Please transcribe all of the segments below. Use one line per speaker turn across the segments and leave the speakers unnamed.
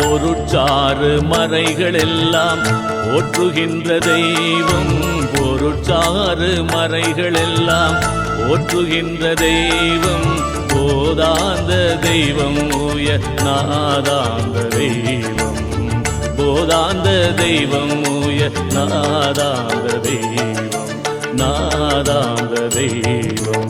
பொருட்சாறு மறைகள் எல்லாம் போற்றுகின்ற தெய்வம். பொருட்சாறு மறைகள் எல்லாம் போற்றுகின்ற தெய்வம். போதாந்த தெய்வம் ஓய நாதாந்த தெய்வம். போதாந்த தெய்வம் ஓய நாதாந்த தெய்வம். நாதாந்த தெய்வம்.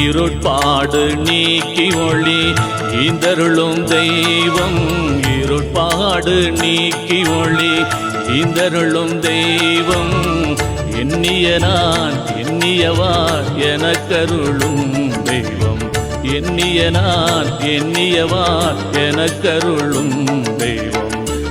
இருட்பாடு நீக்கி ஒளி இந்தருளும் தெய்வம் இருட்பாடு நீக்கி ஒளி இந்தருளும் தெய்வம் எண்ணிய நான் எண்ணியவார் எனக்கருளும் தெய்வம். எண்ணிய நான் எண்ணியவார் எனக்கருளும் தெய்வம்.